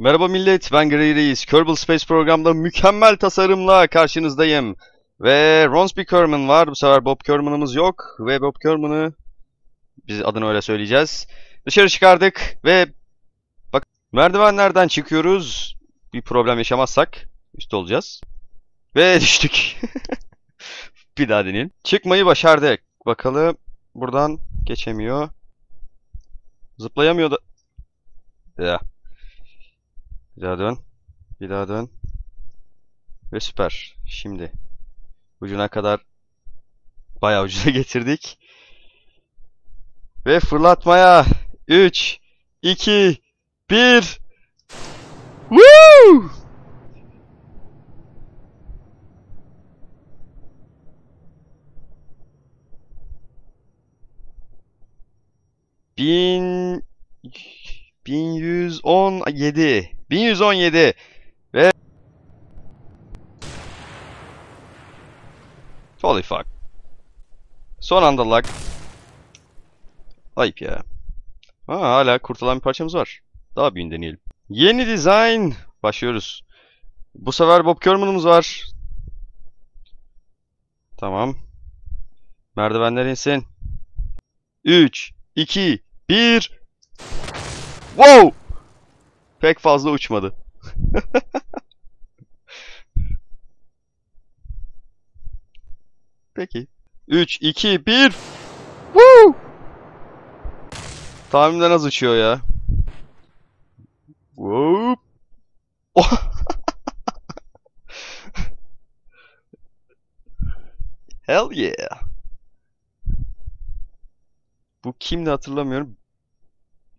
Merhaba millet, ben Gray Reis. Kerbal Space programda mükemmel tasarımla karşınızdayım. Ve Ronsby Kerman var. Bu sefer Bob Kerman'ımız yok. Ve Bob Kerman'ı biz adını öyle söyleyeceğiz. Dışarı çıkardık ve bak merdivenlerden çıkıyoruz. Bir problem yaşamazsak üstte olacağız. Ve düştük. bir daha deneyelim. Çıkmayı başardık. Bakalım buradan geçemiyor. Zıplayamıyor da. Ya. Bir daha dön. Bir daha dön. Ve süper. Şimdi ucuna kadar bayağı ucuna getirdik. Ve fırlatmaya 3 2 1 Woo! Bin 1117 1117 ve Holy fuck. Son anda lag. Ayıp ya. Ha, hala kurtulan bir parçamız var. Daha büyüğünü deneyelim. Yeni design. Başlıyoruz. Bu sefer Bob Kerman'ımız var. Tamam. Merdivenler insin. 3, 2, 1. Wow! Pek fazla uçmadı. Peki. 3, 2, 1. Woo! Tahminden az uçuyor ya. Whoop. Oh! Hell yeah. Bu kimdi hatırlamıyorum.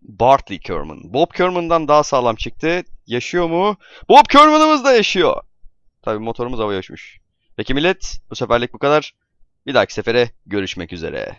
Bartley Kerman. Bob Kerman'dan daha sağlam çıktı. Yaşıyor mu? Bob Kerman'ımız da yaşıyor. Tabii motorumuz havaya uçmuş. Peki millet, bu seferlik bu kadar. Bir dahaki sefere görüşmek üzere.